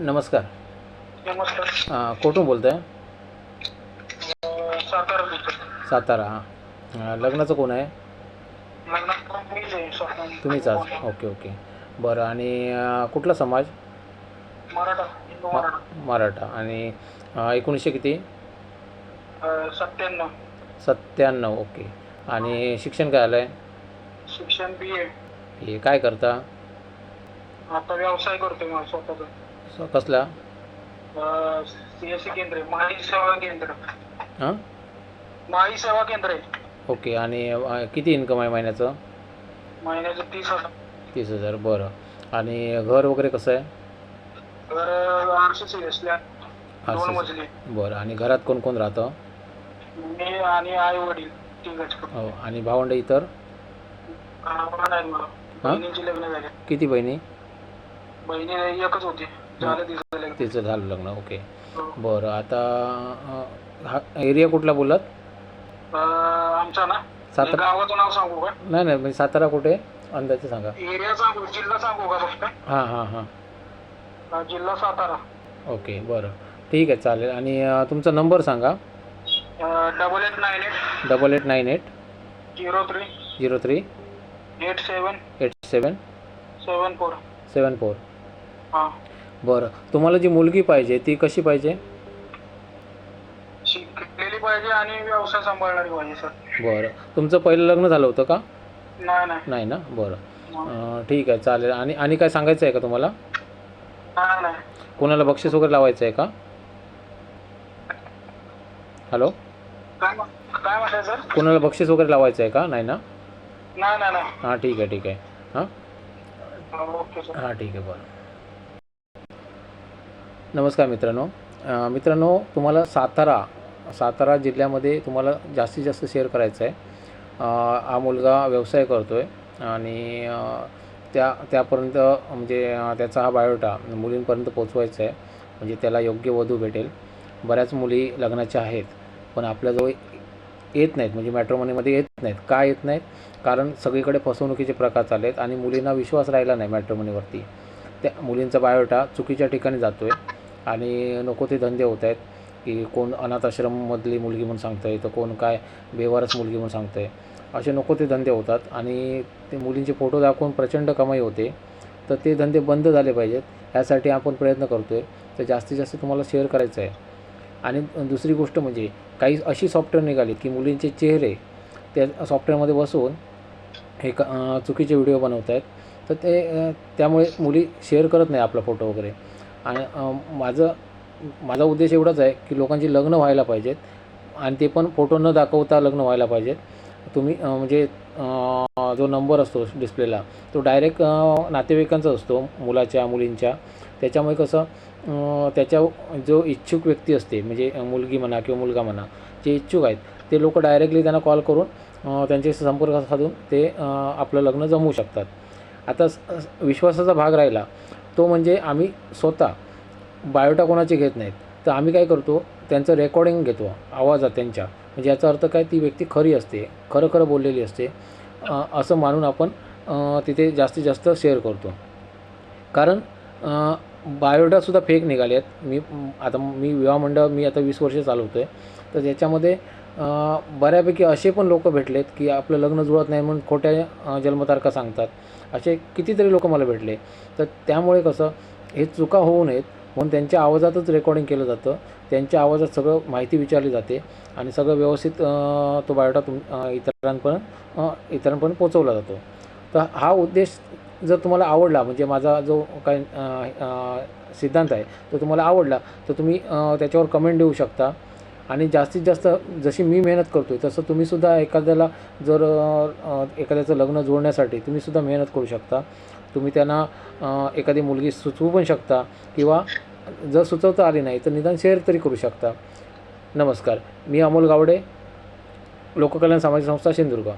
नमस्कार. नमस्कार. अं, कुठून बोलत आहे अं, सातारा बोलतो सातारा हां. लग्नाचं कोण आहे? लग्नात मीच आहे स्वप्न तुम्हीच आज? Okay okay. बरं आणि अं, कुठला समाज? मराठा हिंदू म- मराठा. मराठा. आणि अं, एकोणीसशे किती? अं, सत्त्याण्णव. सत्त्याण्णव ओके. आणि शिक्षण काय आलं आहे शिक्षण बी ए. हे काय करता? आता व्यवसाय करतोय मला स्वतःचा. स- कसला? सी एस सी केंद्र आहे माही सेवा केंद्र. हां? माही सेवा केंद्र आहे. ओके आणि अं, किती इन्कम आहे महिन्याचं? महिन्याचं तीस हजार. तीस हजार बरं. आणि घर वगैरे कसं आहे? तर आरशे सी एसल्या दोन असं- मजली बरं आणि घरात कोण कोण राहतं? मी आणि आई वडील तिघच. हो आणि भावंड इतर? नाही मला. बहिणीची लग्न झाले. किती बहिणी? बहिणी एकच होती. तिचं झालं लग्न ओके. बरं आता हा एरिया कुठला बोललात? अं, आमचा ना? सातारा गावाचं नाव सांगू का? नाही नाही म्हणजे सातारा कुठे? अंदाजे सांगा. एरिया सांगू जिल्हा सांगू का फक्त? हां हां हां. जिल्हा सातारा. ओके बरं. ठीक आहे चालेल. आणि तुमचा नंबर सांगा. Double eight nine eight double eight nine eight zero three zero three eight seven eight seven seven four seven four हां. बरं. तुम्हाला जी मुलगी पाहिजे ती कशी पाहिजे? शिकलेली पाहिजे आणि व्यवसाय सांभाळणारी पाहिजे सर. बरं. तुमचं पहिलं लग्न झालं होतं का? नाही नाही. नाही ना? बरं. हां. अं, ठीक आहे चालेल. आणि आणि काय सांगायचं आहे का तुम्हाला? नाही नाही. कोणाला बक्षीस वगैरे लावायचं आहे का? हॅलो? काय म्हण- काय म्हणताय सर? कोणाला बक्षीस वगैरे लावायचं आहे का? नाही ना? नाही नाही नाही. हां ठीक आहे ठीक आहे. हां ओके सर. हां ठीक आहे बरं. नमस्कार मित्रांनो. मित्रांनो तुम्हाला सातारा सातारा जिल्ह्यामध्ये तुम्हाला जास्तीत जास्त शेअर करायचं आहे हा मुलगा व्यवसाय करतो आहे आणि त्या त्यापर्यंत म्हणजे त्याचा हा बायोटा मुलींपर्यंत पोचवायचा आहे म्हणजे त्याला योग्य वधू भेटेल. बऱ्याच मुली लग्नाच्या आहेत पण आपल्याजवळ येत नाहीत. म्हणजे मॅट्रोमनीमध्ये येत नाहीत. का येत नाहीत? कारण सगळीकडे फसवणुकीचे प्रकार चालले आहेत आणि मुलींना विश्वास राहिला नाही मॅट्रोमनीवरती त्या मुलींचा बायोटा चुकीच्या ठिकाणी जातो आहे आणि नको ते धंदे होत आहेत की कोण अनाथ आश्रममधली मुलगी म्हणून सांगतं आहे तर कोण काय बेवारस मुलगी म्हणून सांगतं आहे असे नको ते धंदे होतात आणि ते मुलींचे फोटो दाखवून प्रचंड कमाई होते. तर ते धंदे बंद झाले पाहिजेत ह्यासाठी आपण प्रयत्न करतो आहे तर जास्तीत जास्त तुम्हाला शेअर करायचं आहे. आणि दुसरी गोष्ट म्हणजे काही अशी सॉफ्टवेअर निघाली की मुलींचे चेहरे त्या सॉफ्टवेअरमध्ये बसवून हे क चुकीचे व्हिडिओ बनवत आहेत तर ते त्यामुळे मुली शेअर करत नाही आपला फोटो वगैरे. आणि माझं माझा उद्देश एवढाच आहे की लोकांची लग्न व्हायला पाहिजेत आणि ते पण फोटो न दाखवता लग्न व्हायला पाहिजेत. तुम्ही म्हणजे जो नंबर असतो डिस्प्लेला तो डायरेक्ट नातेवाईकांचा असतो मुलाच्या मुलींच्या. त्याच्यामुळे कसं त्याच्या जो इच्छुक व्यक्ती असते म्हणजे मुलगी म्हणा किंवा मुलगा म्हणा जे इच्छुक आहेत ते लोक डायरेक्टली त्यांना कॉल करून त्यांच्याशी संपर्क साधून ते आपलं लग्न जमवू शकतात. आता स- विश्वासाचा भाग राहिला तो म्हणजे आम्ही स्वतः. बायोटा कोणाचे घेत नाहीत. तर आम्ही काय करतो त्यांचं रेकॉर्डिंग घेतो आवाजात त्यांच्या. म्हणजे याचा अर्थ काय ती व्यक्ती खरी असते खरं खरं बोललेली असते. असं मानून आपण तिथे जास्तीत जास्त शेअर करतो. कारण बायोडासुद्धा फेक निघाले आहेत मी आता मी विवाह मंडळ मी आता वीस वर्ष चालवतो आहे तर त्याच्यामध्ये बऱ्यापैकी असे पण लोक भेटलेत की आपलं लग्न जुळत नाही म्हणून खोट्या जन्मतारखा सांगतात. असे कितीतरी लोक मला भेटले. तर त्यामुळे कसं हे चुका होऊ नयेत म्हणून त्यांच्या आवाजातच रेकॉर्डिंग केलं जातं. त्यांच्या आवाजात सगळं माहिती विचारली जाते आणि सगळं व्यवस्थित तो बायोटा तुम इतरांपर्यंत इतरांपर्यंत पोचवला जातो. तर हा उद्देश जर तुम्हाला आवडला म्हणजे माझा जो काय सिद्धांत आहे तो तुम्हाला आवडला तर तुम्ही त्याच्यावर कमेंट देऊ शकता. आणि जास्तीत जास्त जशी मी मेहनत करतो आहे तसं तुम्हीसुद्धा एखाद्याला जर एखाद्याचं लग्न जोडण्यासाठी तुम्हीसुद्धा मेहनत करू शकता. तुम्ही त्यांना एखादी मुलगी सुचवू पण शकता किंवा जर सुचवता आली नाही तर निदान शेअर तरी करू शकता. नमस्कार मी अमोल गावडे लोककल्याण सामाजिक संस्था सिंधुदुर्ग.